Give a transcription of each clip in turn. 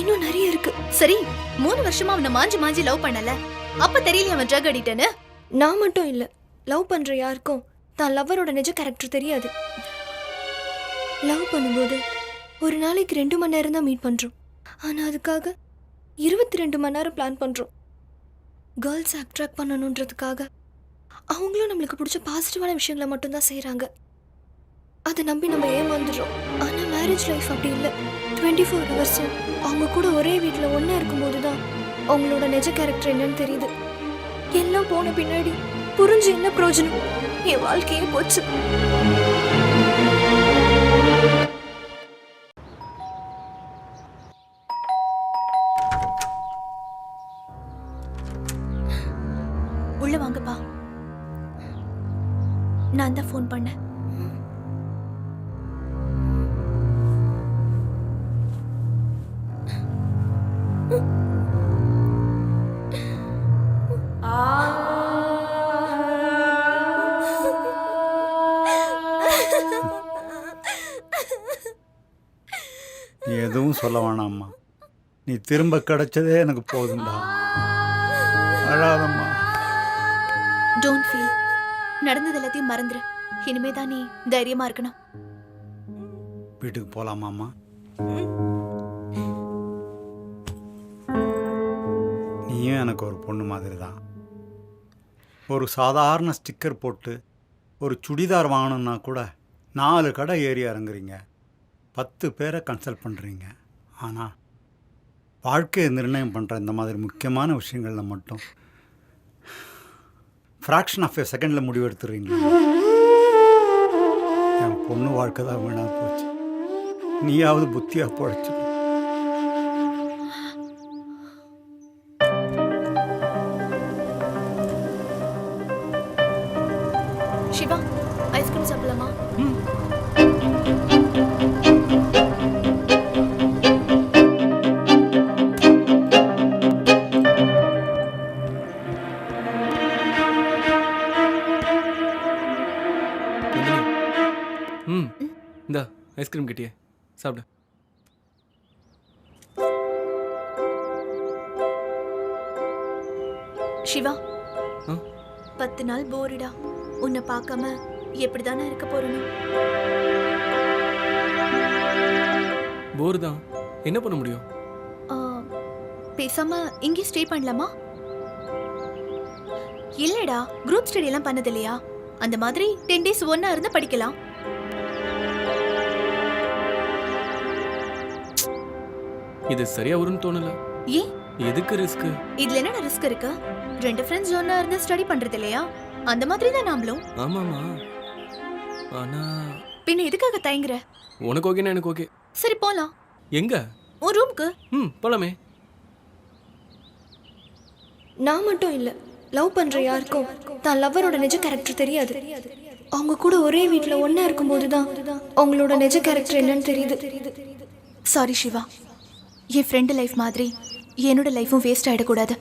இன்னும் நிறைய இருக்கு. சரி மூணு வருஷமா அவனை மாஞ்சி மாஞ்சி லவ் பண்ணல. அப்ப தெரியல அவன் ட்ரக் அடிட்டேன்னு நான் மட்டும் இல்ல. லவ் பண்ற யாருக்கும் தான் லவ்வரோட நிஜ கேரக்டர் தெரியாது. லவ் பண்ணும்போது ஒரு நாளைக்கு ரெண்டு மணி நேரம் தான் மீட் பண்றோம். ஆனா அதுக்காக இருபத்தி ரெண்டு மணி நேரம் பிளான் பண்றோம். கேர்ள்ஸ் அட்ராக்ட் பண்ணணுன்றதுக்காக அவங்களும் நம்மளுக்கு பிடிச்ச பாசிட்டிவான விஷயங்களை மட்டும்தான் செய்கிறாங்க அதை நம்பி நம்ம ஏமாந்துடுறோம். ஆனா மேரேஜ் லைஃப் அப்படி இல்லை. டுவெண்ட்டி ஃபோர் ஹவர்ஸும் அவங்க கூட ஒரே வீட்டில் ஒன்றா இருக்கும்போது தான் அவங்களோட நிஜ கேரக்டர் என்னன்னு தெரியுது. எல்லாம் போன பின்னாடி புரிஞ்சு என்ன பிரயோஜனம்? என் வாழ்க்கையே போச்சு. உள்ள வாங்கப்பா. நான் தான் ஃபோன் பண்ணேன். எதுவும் சொல்ல வேணாம்மா. நீ திரும்ப கிடைச்சதே எனக்கு போதும்டா. அழாதம்மா. டோன்ட் ஃபீல் நடந்தது எல்லாத்தையும் மறந்துரு. இனிமே தான் நீ தைரியமா இருக்கணும். வீட்டுக்கு போகலாமாம்மா நீயும் எனக்கு ஒரு பொண்ணு மாதிரி தான் ஒரு சாதாரண ஸ்டிக்கர் போட்டு ஒரு சுடிதார் வாங்கணுன்னா கூட நாலு கடை ஏறி இறங்குறீங்க. பத்து பேரை கன்சல்ட் பண்ணுறீங்க ஆனால் வாழ்க்கையை நிர்ணயம் பண்ணுற இந்த மாதிரி முக்கியமான விஷயங்களில் மட்டும் ஃப்ராக்ஷன் ஆஃப் எ செகண்டில் முடிவெடுத்துறீங்க என் பொண்ணு வாழ்க்கை தான் வீணாக போச்சு. நீயாவது புத்தியாக படைச்சு ஐஸ்கிரீம் கிட்டியே சாப்பிடு. சிவா? பத்து நாள் போரிடா. உன்னை பார்க்காம எப்படிதானே இருக்க போறணும் போர் தான் என்ன பண்ண முடியும்? ஆ, பேசாம இங்கே ஸ்டே பண்ணலாமா? இல்லடா குரூப் ஸ்டடி எல்லாம் பண்ணது இல்லையா அந்த மாதிரி டென் டேஸ் ஒன்னா இருந்து படிக்கலாம். இது சரியா வரும்னு தோணல. ஏன்? எதுக்கு ரிஸ்க் இதுல என்ன ரிஸ்க் இருக்கு? ரெண்டு ஃப்ரெண்ட்ஸ் ஒன்னா இருந்து ஸ்டடி பண்றது இல்லையா? அந்த மாதிரி தான் நாமளும். ஆமாமா. ஆனா பின்ன எதுக்காக தயங்குற? உனக்கு ஓகேனா எனக்கு ஓகே சரி போலாம். எங்க? உன் ரூம்க்கு ம் போலாமே. நான் மட்டும் இல்ல. லவ் பண்ற யாருக்கும் தான் லவ்வரோட நிஜ கேரக்டர் தெரியாது. அவங்க கூட ஒரே வீட்டில் ஒன்றா இருக்கும்போது தான் அவங்களோட நிஜ கேரக்டர் என்னன்னு தெரியுது. சாரி சிவா. என் ஃப்ரெண்டு லைஃப் மாதிரி என்னோட லைஃப்பும் வேஸ்ட் ஆகிடக்கூடாது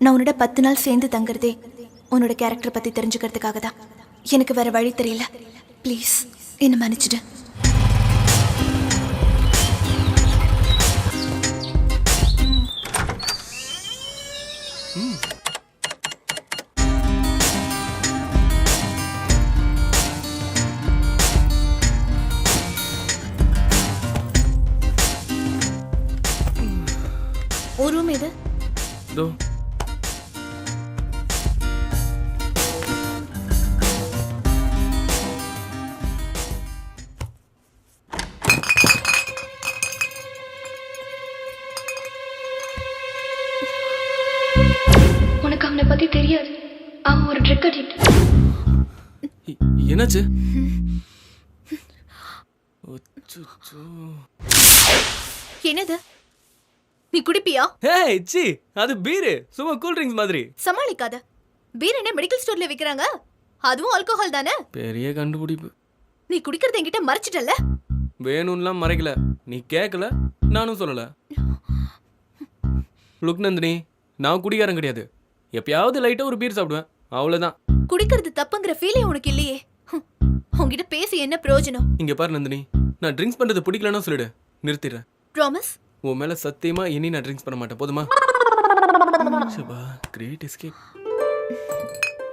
நான் உன்னோட பத்து நாள் சேர்ந்து தங்குறதே உன்னோட கேரக்டர் பற்றி தெரிஞ்சுக்கிறதுக்காக தான் எனக்கு வேற வழி தெரியல. ப்ளீஸ் என்னை மன்னிச்சிடு. இ- என்னாச்சு. என்னது? நீ குடிப்பியா? ஏய் சி அது பீரு. சும்மா கூல் ட்ரிங்க்ஸ் மாதிரி. சமாளிக்காத. பீர் என்ன மெடிக்கல் ஸ்டோர்ல விக்கிறாங்க? அதுவும் ஆல்கோஹால் தானே? பெரிய கண்டுபிடிப்பு. நீ குடிக்கிறத என்கிட்ட மறைச்சிட்டல்ல? வேணும்லாம் மறைக்கல. நீ கேட்கல நானும் சொல்லல. லுக் நந்தினி நான் குடிகாரன் கிடையாது. எப்பயாவது லைட்டா ஒரு பீர் சாப்பிடுவேன். அவ்வளவுதான். குடிக்கிறது தப்புங்கிற ஃபீலே உனக்கு இல்லையே. ஹம், உன்கிட்ட பேசி என்ன பிரயோஜனம்? இங்க பாரு நந்தினி நான் ட்ரிங்க்ஸ் பண்றது பிடிக்கலன்னா சொல்லிடு. நிறுத்திடுறேன் ப்ராமிஸ் உன் மேல சத்தியமா இனி நான் ட்ரிங்க்ஸ் பண்ண மாட்டேன். போதுமா? சிவா கிரேட் எஸ்கேப்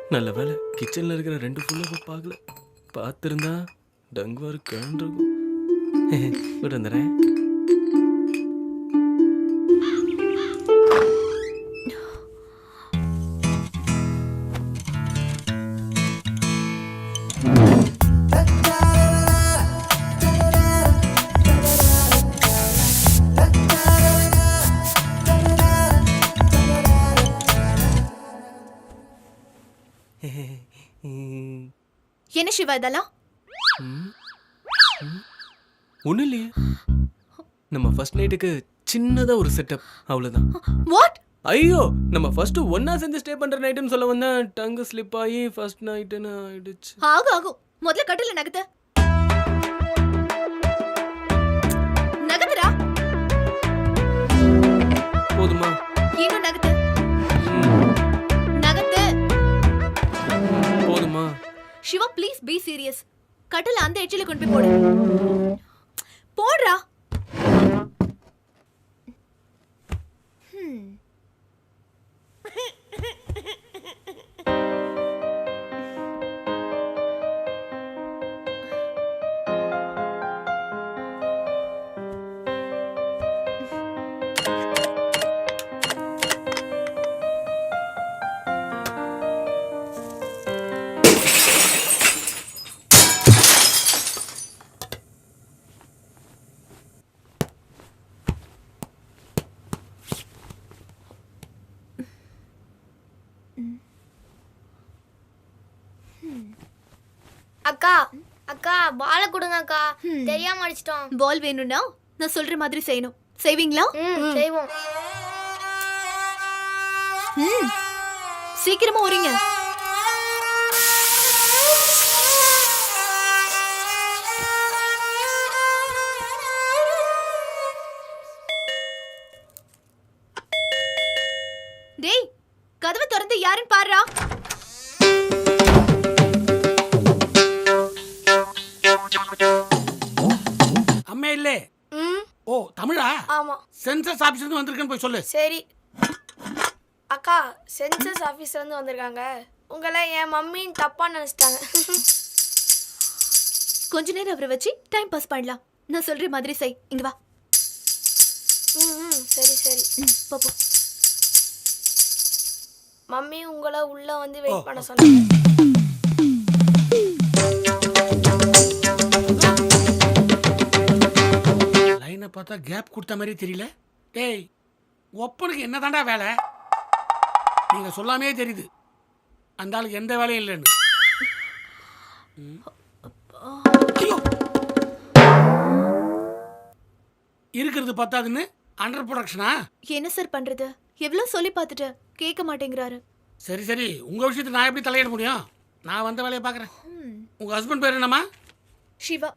நல்ல வேலை கிச்சன்ல இருக்கிற ரெண்டு ஃபுல்லாக பார்க்கல. பார்த்துருந்தா டங்குவாரு விட்டு என்ன சிவா இதெல்லாம்? ஒன்றும் இல்லையே. நம்ம ஃபர்ஸ்ட் நைட்டுக்கு சின்னதா ஒரு செட்டப் அவ்வளவுதான். வாட் ஐயோ நம்ம ஃபர்ஸ்ட் ஒண்ணா சேர்ந்து ஸ்டே பண்ற நைட்டுன்னு சொல்ல வந்தேன் டங்கு ஸ்லிப் ஆகி ஃபர்ஸ்ட் நைட்டுன்னு ஆயிடுச்சு. ஆகும் ஆகும் முதல்ல கட்டில நகத்த சிவா ப்ளீஸ் பி சீரியஸ் கட்டில அந்த எட்ஜில கொண்டு போய் போடு. போடுறா. அக்கா அக்கா பாலை கொடுங்க அக்கா. தெரியாம அடிச்சிட்டோம். பால் வேணும்னா நான் சொல்ற மாதிரி செய்யணும். செய்வீங்களா? செய்வோம். சீக்கிரமா வரீங்க யாருன்னு பாருடா அம்மே இல்லே. ம். ஓ தமிழா? ஆமா. சென்சஸ் ஆபீஸ்ல இருந்து வந்திருக்கேன்னு போய் சொல்லு. சரி. அக்கா சென்சஸ் ஆஃபீஸ்ல இருந்து வந்திருக்காங்க. உங்களை என் மம்மின்னு தப்பா நினைச்சிட்டாங்க. கொஞ்ச நேரம் அவரை வச்சு டைம் பாஸ் பண்ணலாம் நான் சொல்ற மாதிரி செய். இங்க வா. ம் ம் சரி சரி. ம், போ போ. மம்மி உங்களை உள்ள வந்து வெயிட் பண்ண சொன்னாங்க. லைனை பார்த்தா கேப் கொடுத்த மாதிரி தெரியல. டேய் ஒப்பனுக்கு என்னதான்டா வேலை? நீங்க சொல்லாமே தெரியுது. அந்த ஆளுக்கு எந்த வேலையும் இல்லைன்னு. ஐயோ! இருக்கிறது பத்தாதுன்னு அண்டர் ப்ரொடக்ஷனா என்ன சார் பண்றது? எவ்வளவு சொல்லி பார்த்துட்டு கேட்க மாட்டேங்கிறாரு. சரி சரி. உங்க விஷயத்துக்கு நான் எப்படி தலையிட முடியும்? நான் வந்த வேலையை பார்க்குறேன். ம், உங்க ஹஸ்பண்ட் பேர் என்னம்மா? சிவா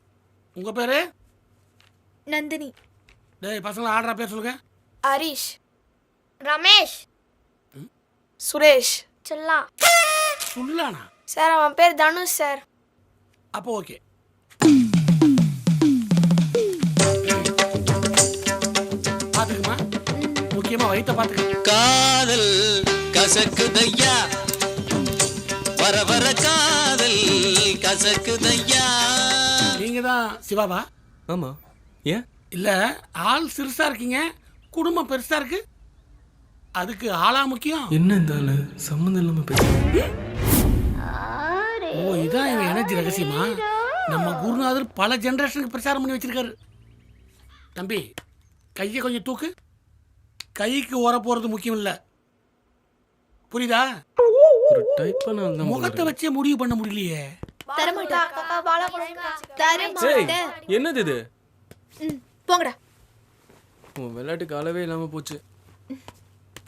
உங்க பேரு? நந்தினி. டேய் பசங்களை ஆடுறா பேர் சொல்லுங்க. ஹரிஷ். ரமேஷ். சுரேஷ். செல்லா. சொல்லானா? சார் அவன் பேர் தனுஷ் சார். அப்போ ஓகே. முக்கியமா வயித்த பாத்துக்க காதல் கசக்குதையா? வர வர காதல் கசக்குதையா? நீங்க தான் சிவாவா? ஆமா. ஏன்? இல்ல ஆள் சிறுசா இருக்கீங்க குடும்பம் பெருசா இருக்கு. அதுக்கு ஆளா முக்கியம். என்ன இந்த ஆளு? சம்மந்தம் இல்லாம பேசுறேன் ஓ இதான் எங்க எனர்ஜி ரகசியமா? நம்ம குருநாதர் பல ஜெனரேஷனுக்கு பிரச்சாரம் பண்ணி வச்சிருக்காரு. தம்பி கையை கொஞ்சம் தூக்கு. கைக்கு ஓர போறது முக்கியம் இல்ல புரியுதா? ஒரு டைப் பண்ண ஆள் தான் முகத்தை. வச்சே முடிவு பண்ண முடியலையே. தரமாட்டேன் என்னது இது? போங்கடா. உன் விளையாட்டுக்கு அளவே இல்லாம போச்சு.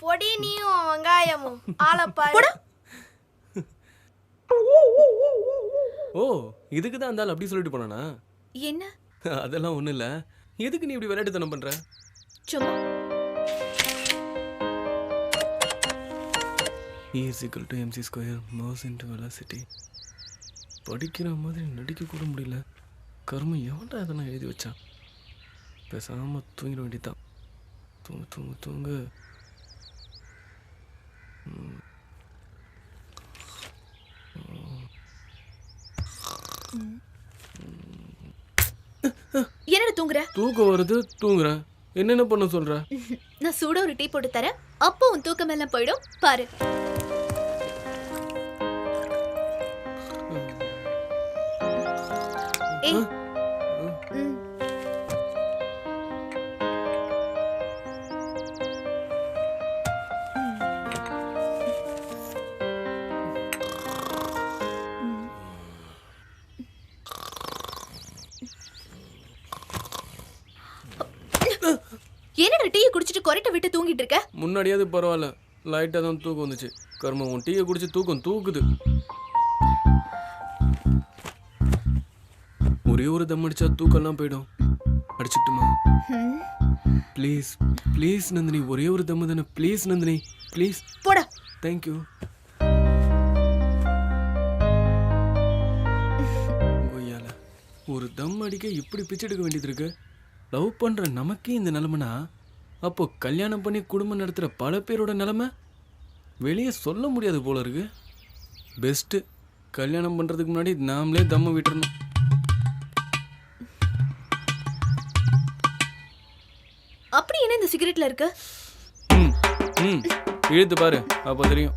பொடி நீயும் வெங்காயமும். ஓ இதுக்கு தான் அந்த ஆள் அப்படி சொல்லிட்டு போனானா? என்ன? அதெல்லாம் ஒண்ணும் இல்ல. எதுக்கு நீ இப்படி விளையாட்டுத்தனம் பண்ற? சும்மா. Is equal to M C square mass into velocity படிக்கிற மாதிரி நடிக்க கூட முடியல. கர்மம் எவன்டா அதெல்லாம் எழுதி வச்சான்? பேசாம தூங்கிட வேண்டியதான் தூங்கு தூங்கு தூங்கு. என்னடா தூங்குற? தூக்கம் வருது தூங்குறேன் என்னென்ன பண்ண சொல்ற? நான் சூட ஒரு டீ போட்டு தரேன். அப்போ உன் தூக்கம் எல்லாம் போயிடும். பாரு. கொரட்டை விட்டு தூங்கிட்டு இருக்க? முன்னாடியாவது பரவாயில்ல. லைட்டாக தான் தூக்கம் வந்துச்சு. கர்மம் உன் டீயை குடிச்சு தூக்கம் தூக்குது. ஒரே ஒரு தம் அடிச்சா தூக்கம்லாம் போயிடும். அடிச்சுட்டுமா. Please please Nandini. ஒரே ஒரு தம்மு தானே. ப்ளீஸ் நந்தினி. ப்ளீஸ் போடா. தேங்க்யூ ஒரு தம் அடிக்க இப்படி பிச்சை எடுக்க வேண்டியது இருக்கு. லவ் பண்ற நமக்கே இந்த நிலைமைனா அப்போ கல்யாணம் பண்ணி குடும்பம் நடத்துகிற பல பேரோட நிலைமை? வெளியே சொல்ல முடியாது போல இருக்கு. பெஸ்ட்டு கல்யாணம் பண்ணுறதுக்கு முன்னாடி நாமளே தம்ம விட்டுறணும். அப்படி என்ன இந்த சிகரெட்ல இருக்கு? ம் ம். இழுத்து பாரு அப்போ தெரியும்.